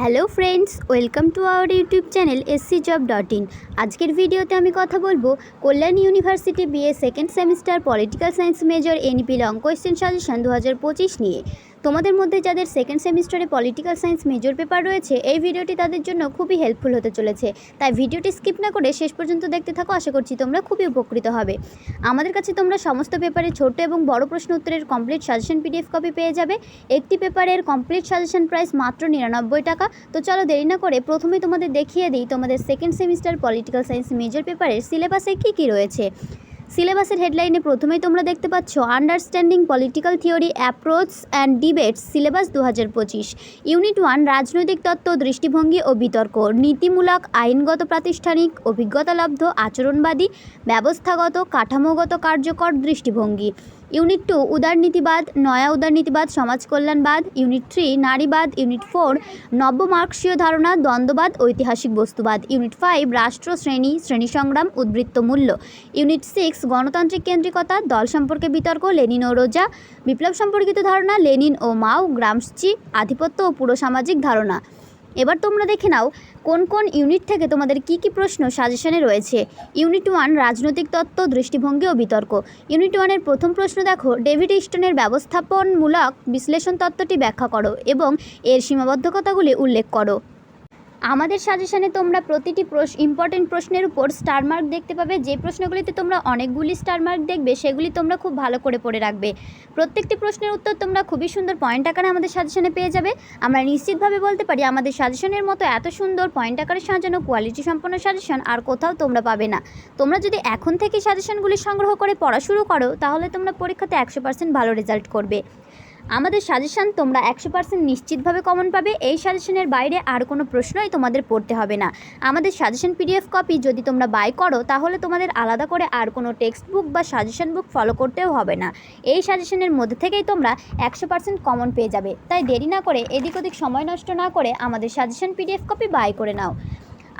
Hello friends, welcome to our YouTube channel SC job dot in. আজকের ভিডিওতে আমি কথা বলব Kalyan university BA second semester political science major NP long question suggestion দু হাজার পঁচিশ নিয়ে। তোমাদের মধ্যে যাদের সেকেন্ড সেমিস্টারে পলিটিক্যাল সায়েন্স মেজর পেপার রয়েছে, এই ভিডিওটি তাদের জন্য খুবই হেল্পফুল হতে চলেছে। তাই ভিডিওটি স্কিপ না করে শেষ পর্যন্ত দেখতে থাকো, আশা করছি তোমরা খুবই উপকৃত হবে। আমাদের কাছে তোমরা সমস্ত পেপারে ছোট এবং বড় প্রশ্ন উত্তরের কমপ্লিট সাজেশন পিডিএফ কপি পেয়ে যাবে। একটি পেপারের কমপ্লিট সাজেশন প্রাইস মাত্র নিরানব্বই টাকা। তো চলো দেরি না করে প্রথমে তোমাদের দেখিয়ে দিই তোমাদের second semester political science major পেপারের সিলেবাসে কী কী রয়েছে। সিলেবাসের হেডলাইনে প্রথমেই তোমরা দেখতে পাচ্ছ understanding political theory, approach and debates, syllabus দু হাজার পঁচিশ। ইউনিট ওয়ান, রাজনৈতিক তত্ত্ব, দৃষ্টিভঙ্গি ও বিতর্ক। নীতিমূলক, আইনগত, প্রাতিষ্ঠানিক, অভিজ্ঞতালব্ধ, আচরণবাদী, ব্যবস্থাগত, কাঠামোগত, কার্যকর দৃষ্টিভঙ্গি। ইউনিট টু উদারনীতিবাদ নয়া উদারনীতিবাদ সমাজ কল্যাণবাদ, ইউনিট থ্রি, নারীবাদ, ইউনিট ফোর নব্য মার্ক্সীয় ধারণা, দ্বন্দ্ববাদ, ঐতিহাসিক বস্তুবাদ। ইউনিট ফাইভ, রাষ্ট্র শ্রেণি শ্রেণি সংগ্রাম, উদ্বৃত্ত মূল্য। ইউনিট সিক্স, গণতান্ত্রিক কেন্দ্রিকতা, দল সম্পর্কে বিতর্ক, লেনিন ও রোজা। বিপ্লব সম্পর্কিত ধারণা, লেনিন ও মাও, গ্রামসচি, আধিপত্য ও পুরো সামাজিক ধারণা। এবার তোমরা দেখে নাও কোন কোন ইউনিট থেকে তোমাদের কি কি প্রশ্ন সাজেশনে রয়েছে। ইউনিট ওয়ান রাজনৈতিক তত্ত্ব, দৃষ্টিভঙ্গি ও বিতর্ক। ইউনিট ওয়ানের প্রথম প্রশ্ন দেখো ডেভিড ইস্টনের ব্যবস্থাপনমূলক বিশ্লেষণ তত্ত্বটি ব্যাখ্যা করো এবং এর সীমাবদ্ধকতাগুলি উল্লেখ করো। আমাদের সাজেশানে তোমরা প্রতিটি প্রশ্ন ইম্পর্টেন্ট প্রশ্নের উপর স্টার মার্ক দেখতে পাবে। যে প্রশ্নগুলিতে তোমরা অনেকগুলি স্টার মার্ক দেখবে, সেগুলি তোমরা খুব ভালো করে পড়ে রাখবে। প্রত্যেকটি প্রশ্নের উত্তর তোমরা খুবই সুন্দর পয়েন্ট আকারে আমাদের সাজেশানে পেয়ে যাবে। আমরা নিশ্চিতভাবে বলতে পারি, আমাদের সাজেশনের মতো এত সুন্দর পয়েন্ট আকারে সাজানো কোয়ালিটি সম্পন্ন সাজেশন আর কোথাও তোমরা পাবে না। তোমরা যদি এখন থেকে সাজেশনগুলি সংগ্রহ করে পড়া শুরু করো, তাহলে তোমরা পরীক্ষাতে একশো পার্সেন্ট ভালো রেজাল্ট করবে। আমাদের সাজেশান তোমরা একশো পার্সেন্ট নিশ্চিতভাবে কমন পাবে। এই সাজেশনের বাইরে আর কোনো প্রশ্নই তোমাদের পড়তে হবে না। আমাদের সাজেশন পিডিএফ কপি যদি তোমরা বাই করো, তাহলে তোমাদের আলাদা করে আর কোনো টেক্সট বুক বা সাজেশন বুক ফলো করতেও হবে না। এই সাজেশনের মধ্যে থেকেই তোমরা একশো পার্সেন্ট কমন পেয়ে যাবে। তাই দেরি না করে এদিক ওদিক সময় নষ্ট না করে আমাদের সাজেশন পিডিএফ কপি বাই করে নাও।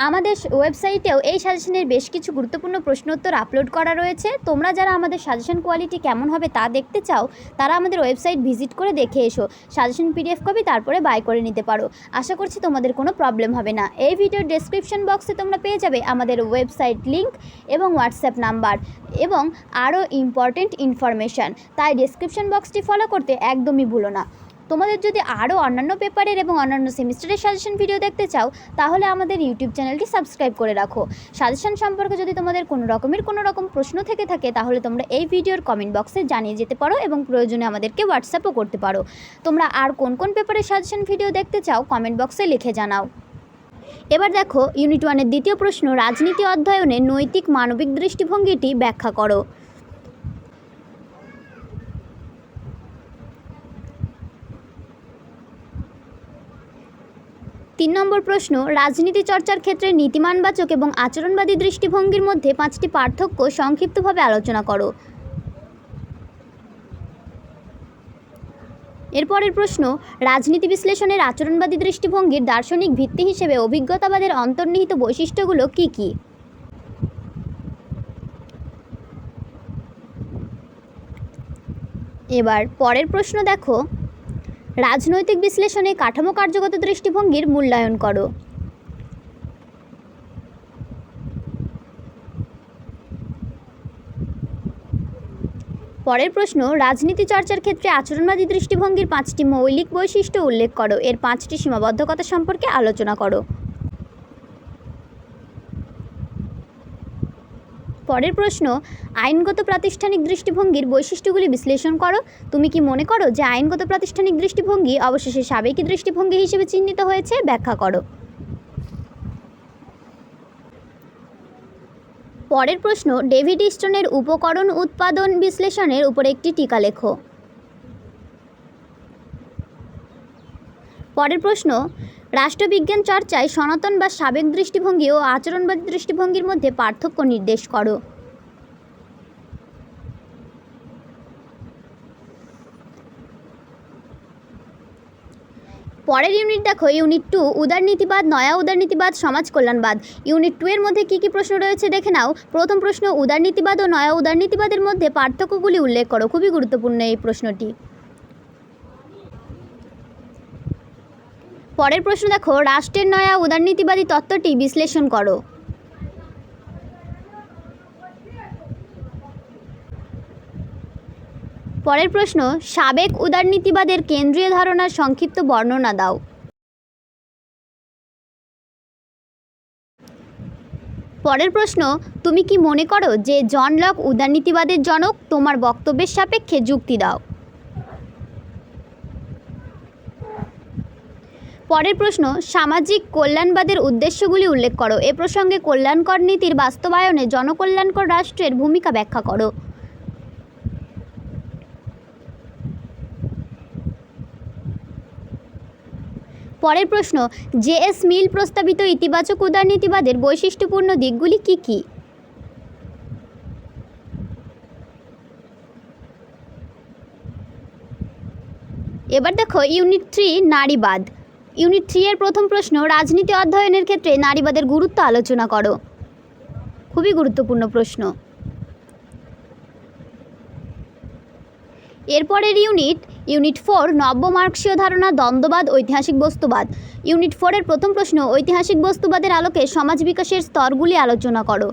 আমাদের ওয়েবসাইটেও এই সাজেশনের বেশ কিছু গুরুত্বপূর্ণ প্রশ্নোত্তর আপলোড করা রয়েছে। তোমরা যারা আমাদের সাজেশন কোয়ালিটি কেমন হবে তা দেখতে চাও, তারা আমাদের ওয়েবসাইট ভিজিট করে দেখে এসো। সাজেশন পিডিএফ কপি তারপরে বাই করে নিতে পারো। আশা করছি তোমাদের কোনো প্রবলেম হবে না। এই ভিডিওর ডেসক্রিপশন বক্সে তোমরা পেয়ে যাবে আমাদের ওয়েবসাইট লিঙ্ক এবং হোয়াটসঅ্যাপ নাম্বার এবং আরও ইম্পর্টেন্ট ইনফরমেশান। তাই ডেসক্রিপশন বক্সটি ফলো করতে একদমই ভুলো না। তোমাদের যদি আরও অন্যান্য পেপারের এবং অন্যান্য সেমিস্টারের সাজেশন ভিডিও দেখতে চাও, তাহলে আমাদের ইউটিউব চ্যানেলটি সাবস্ক্রাইব করে রাখো। সাজেশন সম্পর্কে যদি তোমাদের কোনো রকমের কোনো রকম প্রশ্ন থেকে থাকে, তাহলে তোমরা এই ভিডিওর কমেন্ট বক্সে জানিয়ে যেতে পারো এবং প্রয়োজনে আমাদেরকে হোয়াটসঅ্যাপও করতে পারো। তোমরা আর কোন কোন পেপারের সাজেশন ভিডিও দেখতে চাও কমেন্ট বক্সে লিখে জানাও। এবার দেখো ইউনিট ওয়ানের দ্বিতীয় প্রশ্ন, রাজনীতি অধ্যয়নে নৈতিক মানবিক দৃষ্টিভঙ্গিটি ব্যাখ্যা করো। তিন নম্বর প্রশ্ন, রাজনীতি চর্চার ক্ষেত্রে নীতিমানবাচক এবং আচরণবাদী দৃষ্টিভঙ্গির মধ্যে পাঁচটি পার্থক্য সংক্ষিপ্তভাবে আলোচনা করো। এরপরের প্রশ্ন, রাজনীতি বিশ্লেষণের আচরণবাদী দৃষ্টিভঙ্গির দার্শনিক ভিত্তি হিসেবে অভিজ্ঞতাবাদের অন্তর্নিহিত বৈশিষ্ট্যগুলো কী কী? এবার পরের প্রশ্ন দেখো রাজনৈতিক বিশ্লেষণে কাঠামো কার্যগত দৃষ্টিভঙ্গির মূল্যায়ন করো। পরের প্রশ্ন, রাজনীতি চর্চার ক্ষেত্রে আচরণবাদী দৃষ্টিভঙ্গির পাঁচটি মৌলিক বৈশিষ্ট্য উল্লেখ করো। এর পাঁচটি সীমাবদ্ধকতা সম্পর্কে আলোচনা করো। পরের প্রশ্ন, আইনগত প্রাতিষ্ঠানিক দৃষ্টিভঙ্গির বৈশিষ্ট্যগুলি বিশ্লেষণ করো। তুমি কি মনে করো যে আইনগত প্রাতিষ্ঠানিক দৃষ্টিভঙ্গি অবশেষে সাবেকি দৃষ্টিভঙ্গি হিসেবে চিহ্নিত হয়েছে? ব্যাখ্যা করো। পরের প্রশ্ন, ডেভিড ইস্টনের উপকরণ উৎপাদন বিশ্লেষণের উপর একটি টিকা লেখো। পরের প্রশ্ন রাষ্ট্রবিজ্ঞান চর্চায় সনাতন বা সাবেক দৃষ্টিভঙ্গি ও আচরণবাদী দৃষ্টিভঙ্গির মধ্যে পার্থক্য নির্দেশ করো। পরের ইউনিট দেখো ইউনিট টু উদারনীতিবাদ, নয়া উদারনীতিবাদ সমাজ কল্যাণবাদ ইউনিট টু এর মধ্যে কী কী প্রশ্ন রয়েছে দেখে নাও। প্রথম প্রশ্ন, উদারনীতিবাদ ও নয়া উদারনীতিবাদের মধ্যে পার্থক্যগুলি উল্লেখ করো। খুবই গুরুত্বপূর্ণ এই প্রশ্নটি। পরের প্রশ্ন দেখো, রাষ্ট্রের নয়া উদারনীতিবাদী তত্ত্বটি বিশ্লেষণ করো। পরের প্রশ্ন, সাবেক উদারনীতিবাদের কেন্দ্রীয় ধারণার সংক্ষিপ্ত বর্ণনা দাও। পরের প্রশ্ন, তুমি কি মনে করো যে জন লক উদারনীতিবাদের জনক তোমার বক্তব্যের সাপেক্ষে যুক্তি দাও? পরের প্রশ্ন, সামাজিক কল্যাণবাদের উদ্দেশ্যগুলি উল্লেখ করো। এ প্রসঙ্গে কল্যাণকর নীতির বাস্তবায়নে জনকল্যাণকর রাষ্ট্রের ভূমিকা ব্যাখ্যা করো। পরের প্রশ্ন, জে এস মিল প্রস্তাবিত ইতিবাচক উদারনীতিবাদের বৈশিষ্ট্যপূর্ণ দিকগুলি কি কি? এবার দেখো, ইউনিট থ্রি, নারীবাদ। ইউনিট থ্রি এর প্রথম প্রশ্ন, রাজনীতি অধ্যয়নের ক্ষেত্রে নারীবাদের গুরুত্ব আলোচনা করো। খুবই গুরুত্বপূর্ণ প্রশ্ন। এরপরের ইউনিট ইউনিট ফোর, নব্য মার্কসীয় ধারণা, দ্বন্দ্ববাদ, ঐতিহাসিক বস্তুবাদ। ইউনিট ফোরের প্রথম প্রশ্ন, ঐতিহাসিক বস্তুবাদের আলোকে সমাজ বিকাশের স্তরগুলি আলোচনা করো।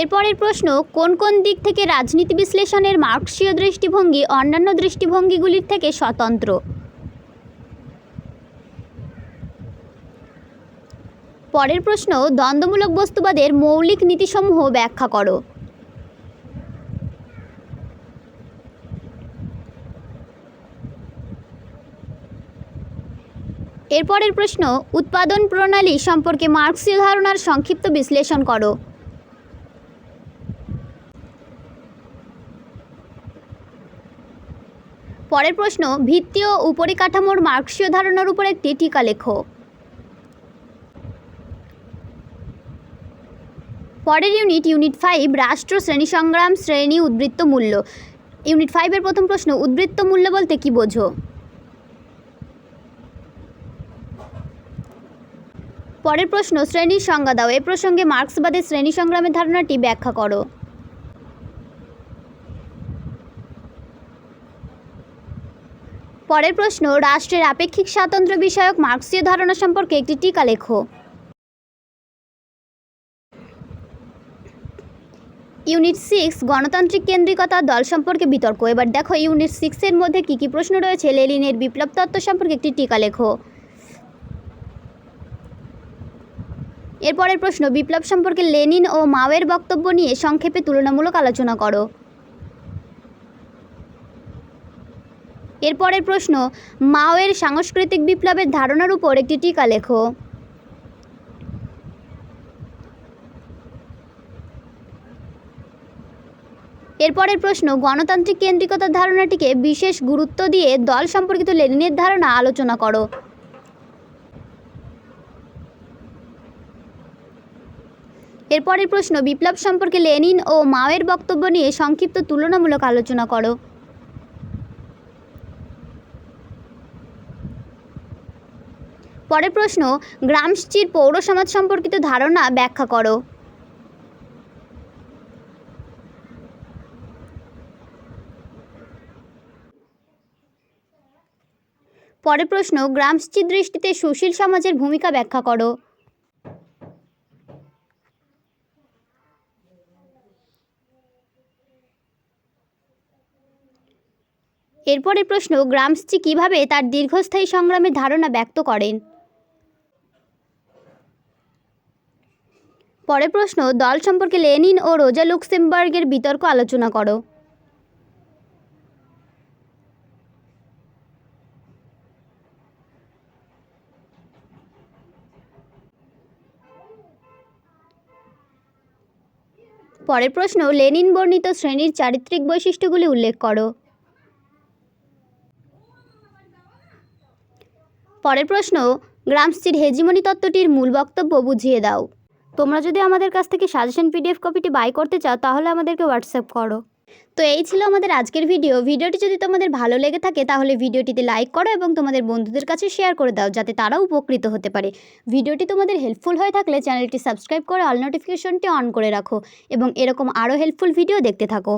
এরপরের প্রশ্ন, কোন কোন দিক থেকে রাজনীতি বিশ্লেষণের মার্কসীয় দৃষ্টিভঙ্গি অন্যান্য দৃষ্টিভঙ্গিগুলির থেকে স্বতন্ত্র? পরের প্রশ্ন, দ্বন্দ্বমূলক বস্তুবাদের মৌলিক নীতিসমূহ ব্যাখ্যা করো। এরপরের প্রশ্ন, উৎপাদন প্রণালী সম্পর্কে মার্কসীয় ধারণার সংক্ষিপ্ত বিশ্লেষণ করো। পরের প্রশ্ন, ভিত্তি ও উপরিকাঠামোর মার্কসীয় ধারণার উপর একটি টিকা লেখো। পরের ইউনিট ইউনিট ফাইভ রাষ্ট্র শ্রেণি সংগ্রাম শ্রেণি উদ্বৃত্ত মূল্য। ইউনিট ফাইভের প্রথম প্রশ্ন, উদ্বৃত্ত মূল্য বলতে কি বোঝো? পরের প্রশ্ন, শ্রেণির সংজ্ঞা দাও। এ প্রসঙ্গে মার্ক্সবাদের শ্রেণি সংগ্রামের ধারণাটি ব্যাখ্যা করো। পরের প্রশ্ন, রাষ্ট্রের আপেক্ষিক স্বাতন্ত্র্য বিষয়ক মার্ক্সীয় ধারণা সম্পর্কে একটি টিকা লেখো। ইউনিট সিক্স, গণতান্ত্রিক কেন্দ্রিকতা দল সম্পর্কে বিতর্ক। এবার দেখো, ইউনিট সিক্সের মধ্যে কী কী প্রশ্ন রয়েছে? লেলিনের বিপ্লব তত্ত্ব সম্পর্কে একটি টিকা লেখো। এরপরের প্রশ্ন, বিপ্লব সম্পর্কে লেনিন ও মাওয়ের বক্তব্য নিয়ে সংক্ষেপে তুলনামূলক আলোচনা করো। এরপরের প্রশ্ন, মাওয়ের সাংস্কৃতিক বিপ্লবের ধারণার উপর একটি টিকা লেখো। এরপরের প্রশ্ন, গণতান্ত্রিক কেন্দ্রিকতার ধারণাটিকে বিশেষ গুরুত্ব দিয়ে দল সম্পর্কিত লেনিনের ধারণা আলোচনা করো। এরপরের প্রশ্ন, বিপ্লব সম্পর্কে লেনিন ও মাওয়ের বক্তব্য নিয়ে সংক্ষিপ্ত তুলনামূলক আলোচনা করো। পরের প্রশ্ন গ্রামসচির পৌর সমাজ সম্পর্কিত ধারণা ব্যাখ্যা করো। পরের প্রশ্ন গ্রামসচির দৃষ্টিতে সুশীল সমাজের ভূমিকা ব্যাখ্যা করো। এরপরের প্রশ্ন গ্রামসচি কীভাবে তার দীর্ঘস্থায়ী সংগ্রামের ধারণা ব্যক্ত করেন? পরের প্রশ্ন, দল সম্পর্কে লেনিন ও রোজা লুক্সেমবার্গের বিতর্ক আলোচনা করো। পরের প্রশ্ন, লেনিন বর্ণিত শ্রেণির চারিত্রিক বৈশিষ্ট্যগুলি উল্লেখ করো। পরের প্রশ্ন গ্রামসচির হেজিমনি তত্ত্বটির মূল বক্তব্য বুঝিয়ে দাও। তোমরা যদি আমাদের কাছ থেকে সাজেশন পিডিএফ কপিটি বাই করতে চাও, তাহলে আমাদেরকে হোয়াটসঅ্যাপ করো। তো এই ছিল আমাদের আজকের ভিডিও ভিডিওটি যদি তোমাদের ভালো লেগে থাকে, তাহলে ভিডিওটিতে লাইক করো এবং তোমাদের বন্ধুদের কাছে শেয়ার করে দাও, যাতে তারাও উপকৃত হতে পারে। ভিডিওটি তোমাদের হেল্পফুল হয়ে থাকলে চ্যানেলটি সাবস্ক্রাইব করে অল নোটিফিকেশনটি অন করে রাখো এবং এরকম আরও হেল্পফুল ভিডিও দেখতে থাকো।